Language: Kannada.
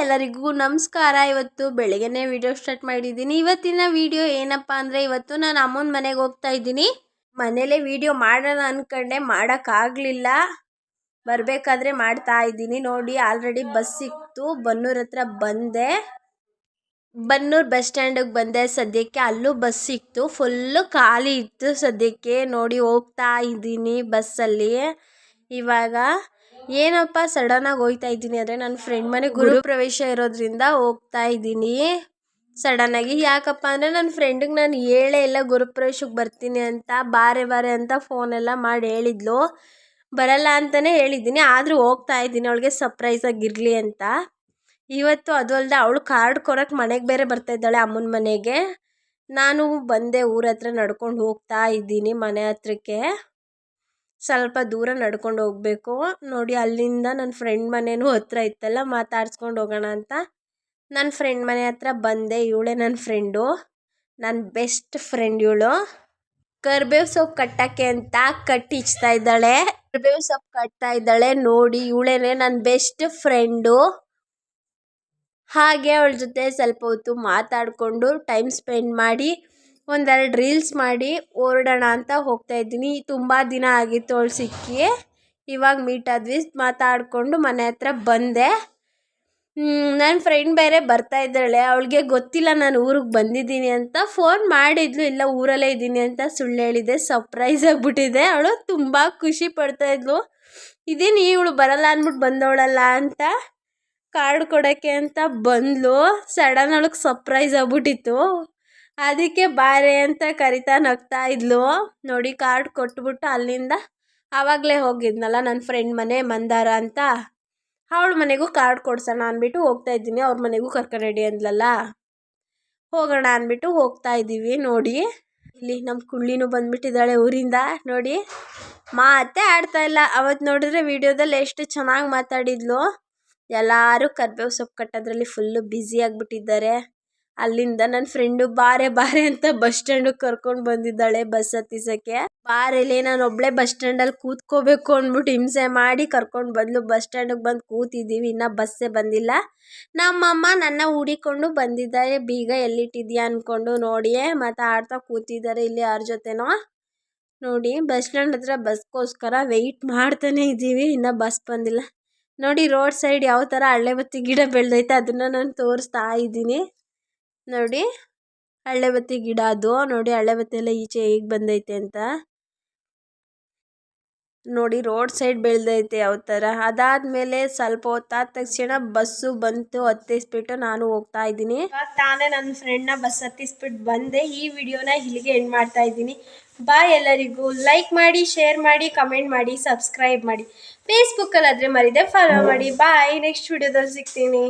ಎಲ್ಲರಿಗೂ ನಮಸ್ಕಾರ. ಇವತ್ತು ಬೆಳಗ್ಗೆನೇ ವಿಡಿಯೋ ಸ್ಟಾರ್ಟ್ ಮಾಡಿದ್ದೀನಿ. ಇವತ್ತಿನ ವಿಡಿಯೋ ಏನಪ್ಪ ಅಂದರೆ ಇವತ್ತು ನಾನು ಅಮ್ಮನ ಮನೆಗೆ ಹೋಗ್ತಾ ಇದ್ದೀನಿ. ಮನೇಲೇ ವಿಡಿಯೋ ಮಾಡೋಣ ಅಂದ್ಕೊಂಡೆ ಮಾಡೋಕ್ಕಾಗಲಿಲ್ಲ ಬರಬೇಕಾದ್ರೆ ಮಾಡ್ತಾ ಇದ್ದೀನಿ. ನೋಡಿ ಆಲ್ರೆಡಿ ಬಸ್ ಸಿಕ್ತು. ಬನ್ನೂರ್ ಹತ್ರ ಬಂದೆ. ಬನ್ನೂರು ಬಸ್ ಸ್ಟ್ಯಾಂಡಿಗೆ ಬಂದೆ. ಸದ್ಯಕ್ಕೆ ಅಲ್ಲೂ ಬಸ್ ಸಿಕ್ತು. ಫುಲ್ಲು ಖಾಲಿ ಇತ್ತು ಸದ್ಯಕ್ಕೆ. ನೋಡಿ, ಹೋಗ್ತಾ ಇದ್ದೀನಿ ಬಸ್ಸಲ್ಲಿ ಇವಾಗ ಏನಪ್ಪ ಸಡನ್ನಾಗಿ ಹೋಗ್ತಾ ಇದ್ದೀನಿ. ಅಂದರೆ ನನ್ನ ಫ್ರೆಂಡ್ ಮನೆ ಗುರು ಪ್ರವೇಶ ಇರೋದ್ರಿಂದ ಹೋಗ್ತಾ ಇದ್ದೀನಿ. ಸಡನ್ನಾಗಿ ಯಾಕಪ್ಪ ಅಂದರೆ ನನ್ನ ಫ್ರೆಂಡಿಗೆ ನಾನು ಹೇಳೇ ಇಲ್ಲ ಗುರುಪ್ರವೇಶಕ್ಕೆ ಬರ್ತೀನಿ ಅಂತ, ಬಾರೆ ಬಾರೆ ಅಂತ ಫೋನೆಲ್ಲ ಮಾಡಿ ಹೇಳಿದ್ಲು. ಬರಲ್ಲ ಅಂತಲೇ ಹೇಳಿದ್ದೀನಿ. ಆದರೂ ಹೋಗ್ತಾ ಇದ್ದೀನಿ, ಅವಳಿಗೆ ಸರ್ಪ್ರೈಸ್ ಸರ್ಪ್ರೈಸಾಗಿರಲಿ ಅಂತ. ಇವತ್ತು ಅದು ಅಲ್ಲದೆ ಅವಳು ಕಾರ್ಡ್ ಕೊಡೋಕೆ ಮನೆಗೆ ಬೇರೆ ಬರ್ತಾ ಇದ್ದಾಳೆ ಅಮ್ಮನ ಮನೆಗೆ. ನಾನು ಬಂದೆ ಊರ ಹತ್ರ ನಡ್ಕೊಂಡು ಹೋಗ್ತಾ ಇದ್ದೀನಿ ಮನೆ ಹತ್ರಕ್ಕೆ. ಸ್ವಲ್ಪ ದೂರ ನಡ್ಕೊಂಡು ಹೋಗಬೇಕು. ನೋಡಿ, ಅಲ್ಲಿಂದ ನನ್ನ ಫ್ರೆಂಡ್ ಮನೆಯೂ ಹತ್ರ ಇತ್ತಲ್ಲ, ಮಾತಾಡ್ಸ್ಕೊಂಡು ಹೋಗೋಣ ಅಂತ. ನನ್ನ ಫ್ರೆಂಡ್ ಮನೆ ಹತ್ರ ಬಂದೆ, ಇವಳೇ ನನ್ನ ಫ್ರೆಂಡು ನನ್ನ ಬೆಸ್ಟ್ ಫ್ರೆಂಡ್ ಇವಳು. ಕರ್ಬೇವು ಸೊಪ್ಪು ಕಟ್ಟಕ್ಕೆ ಅಂತ ಕಟ್ಟಿ ಇಚ್ತಾ ಇದ್ದಾಳೆ. ಕರ್ಬೇವು ಸೊಪ್ಪು ಕಟ್ತಾ ಇದ್ದಾಳೆ, ನೋಡಿ, ಇವಳೇನೆ ನನ್ನ ಬೆಸ್ಟ್ ಫ್ರೆಂಡು ಹಾಗೆ ಅವಳ ಜೊತೆ ಸ್ವಲ್ಪ ಹೊತ್ತು ಮಾತಾಡಿಕೊಂಡು ಟೈಮ್ ಸ್ಪೆಂಡ್ ಮಾಡಿ ಒಂದೆರಡು ರೀಲ್ಸ್ ಮಾಡಿ ಹೊರಡೋಣ ಅಂತ ಹೋಗ್ತಾ ಇದ್ದೀನಿ. ತುಂಬ ದಿನ ಆಗಿತ್ತು ಅವಳು ಸಿಕ್ಕಿ. ಇವಾಗ ಮೀಟ್ ಆದ್ವಿ, ಮಾತಾಡಿಕೊಂಡು ಮನೆ ಹತ್ರ ಬಂದೆ. ನನ್ನ ಫ್ರೆಂಡ್ ಬೇರೆ ಬರ್ತಾ ಇದ್ದಾಳೆ. ಅವಳಿಗೆ ಗೊತ್ತಿಲ್ಲ ನಾನು ಊರಿಗೆ ಬಂದಿದ್ದೀನಿ ಅಂತ. ಫೋನ್ ಮಾಡಿದ್ಲು, ಇಲ್ಲ ಊರಲ್ಲೇ ಇದ್ದೀನಿ ಅಂತ ಸುಳ್ಳು ಹೇಳಿದೆ. ಸರ್ಪ್ರೈಸ್ ಆಗಿಬಿಟ್ಟಿದೆ. ಅವಳು ತುಂಬ ಖುಷಿ ಪಡ್ತಾ ಇದ್ಲು. ಇದೇನು ಇವಳು ಬರಲ್ಲ ಅಂದ್ಬಿಟ್ಟು ಬಂದವಳಲ್ಲ ಅಂತ ಕಾರ್ಡ್ ಕೊಡೋಕ್ಕೆ ಅಂತ ಬಂದಳು ಸಡನ್ ಅವಳಿಗೆ ಸರ್ಪ್ರೈಸ್ ಆಗ್ಬಿಟ್ಟಿತ್ತು. ಅದಕ್ಕೆ ಬಾರೆ ಅಂತ ಕರಿತಾ ನಗ್ತಾ ಇದ್ಲು. ನೋಡಿ ಕಾರ್ಡ್ ಕೊಟ್ಬಿಟ್ಟು ಅಲ್ಲಿಂದ ಆವಾಗಲೇ ಹೋಗಿದ್ನಲ್ಲ ನನ್ನ ಫ್ರೆಂಡ್ ಮನೆ ಮಂದಾರ ಅಂತ. ಅವಳ ಮನೆಗೂ ಕಾರ್ಡ್ ಕೊಡ್ಸೋಣ ಅಂದ್ಬಿಟ್ಟು ಹೋಗ್ತಾ ಇದ್ದೀನಿ, ಅವ್ರ ಮನೆಗೂ ಕರ್ಕೊಂಡು ರೆಡಿ ಅಂದ್ಲಲ್ಲ. ಹೋಗೋಣ ಅಂದ್ಬಿಟ್ಟು ಹೋಗ್ತಾ ಇದ್ದೀವಿ ನೋಡಿ. ಇಲ್ಲಿ ನಮ್ಮ ಕುಳ್ಳಿನೂ ಬಂದ್ಬಿಟ್ಟಿದ್ದಾಳೆ ಊರಿಂದ, ನೋಡಿ. ಮಾತೇ ಆಡ್ತಾ ಇಲ್ಲ. ಅವತ್ತು ನೋಡಿದ್ರೆ ವಿಡಿಯೋದಲ್ಲಿ ಎಷ್ಟು ಚೆನ್ನಾಗಿ ಮಾತಾಡಿದ್ಲು. ಎಲ್ಲರೂ ಕರ್ಬೇವು ಸೊಪ್ಪು ಕಟ್ಟೋದ್ರಲ್ಲಿ ಫುಲ್ಲು ಬ್ಯುಸಿ ಆಗಿಬಿಟ್ಟಿದ್ದಾರೆ. ಅಲ್ಲಿಂದ ನನ್ನ ಫ್ರೆಂಡು ಬಾರೆ ಬಾರೆ ಅಂತ ಬಸ್ ಸ್ಟ್ಯಾಂಡಿಗೆ ಕರ್ಕೊಂಡು ಬಂದಿದ್ದಾಳೆ ಬಸ್ ಹತ್ತಿಸಕ್ಕೆ ಬಾರೆಲೆ ನಾನು ಒಬ್ಳೆ ಬಸ್ ಸ್ಟ್ಯಾಂಡಲ್ಲಿ ಕೂತ್ಕೋಬೇಕು ಅಂದ್ಬಿಟ್ಟು ಹಿಂಸೆ ಮಾಡಿ ಕರ್ಕೊಂಡು ಬಂದ್ಲು. ಬಸ್ ಸ್ಟ್ಯಾಂಡಿಗೆ ಬಂದು ಕೂತಿದ್ದೀವಿ ಇನ್ನೂ ಬಸ್ಸೇ ಬಂದಿಲ್ಲ. ನಮ್ಮಮ್ಮ ನನ್ನ ಹುಡಿಕೊಂಡು ಬಂದಿದ್ದಾರೆ. ಬೀಗ ಎಲ್ಲಿಟ್ಟಿದ್ಯಾ ಅಂದ್ಕೊಂಡು ನೋಡಿಯೇ ಮಾತಾಡ್ತಾ ಕೂತಿದ್ದಾರೆ ಇಲ್ಲಿ ಯಾರ ಜೊತೆನೋ. ನೋಡಿ ಬಸ್ ಸ್ಟ್ಯಾಂಡ್ ಹತ್ರ ಬಸ್ಗೋಸ್ಕರ ವೆಯ್ಟ್ ಮಾಡ್ತಾನೆ ಇದ್ದೀವಿ, ಇನ್ನೂ ಬಸ್ ಬಂದಿಲ್ಲ. ನೋಡಿ ರೋಡ್ ಸೈಡ್ ಯಾವ ಥರ ಹಳ್ಳೆ ಬತ್ತಿ ಗಿಡ ಬೆಳೆದೈತೆ, ಅದನ್ನು ನಾನು ತೋರಿಸ್ತಾ ಇದ್ದೀನಿ. ನೋಡಿ ಹಳ್ಳೆಬತ್ತಿ ಗಿಡ ಅದು. ನೋಡಿ ಹಳ್ಳೆಬತ್ತಿ ಎಲ್ಲ ಈಚೆ ಹೇಗೆ ಬಂದೈತೆ ಅಂತ. ನೋಡಿ, ರೋಡ್ ಸೈಡ್ ಬೆಳೆದೈತೆ ಯಾವ ಥರ ಅದಾದಮೇಲೆ ಸ್ವಲ್ಪ ಹೊತ್ತಾದ ತಕ್ಷಣ ಬಸ್ಸು ಬಂತು, ಹತ್ತಿಸ್ಬಿಟ್ಟು ನಾನು ಹೋಗ್ತಾ ಇದ್ದೀನಿ. ತಾನೇ ನನ್ನ ಫ್ರೆಂಡ್ನ ಬಸ್ ಹತ್ತಿಸ್ಬಿಟ್ಟು ಬಂದೆ. ಈ ವಿಡಿಯೋನ ಇಲ್ಲಿಗೆ ಎಂಡ್ ಮಾಡ್ತಾ ಇದ್ದೀನಿ. ಬಾಯ್ ಎಲ್ಲರಿಗೂ. ಲೈಕ್ ಮಾಡಿ ಶೇರ್ ಮಾಡಿ ಕಮೆಂಟ್ ಮಾಡಿ ಸಬ್ಸ್ಕ್ರೈಬ್ ಮಾಡಿ. ಫೇಸ್ಬುಕ್ಕಲ್ಲಾದರೆ ಮರಿದೆ ಫಾಲೋ ಮಾಡಿ. ಬಾಯ್ ನೆಕ್ಸ್ಟ್ ವಿಡಿಯೋದಲ್ಲಿ ಸಿಗ್ತೀನಿ.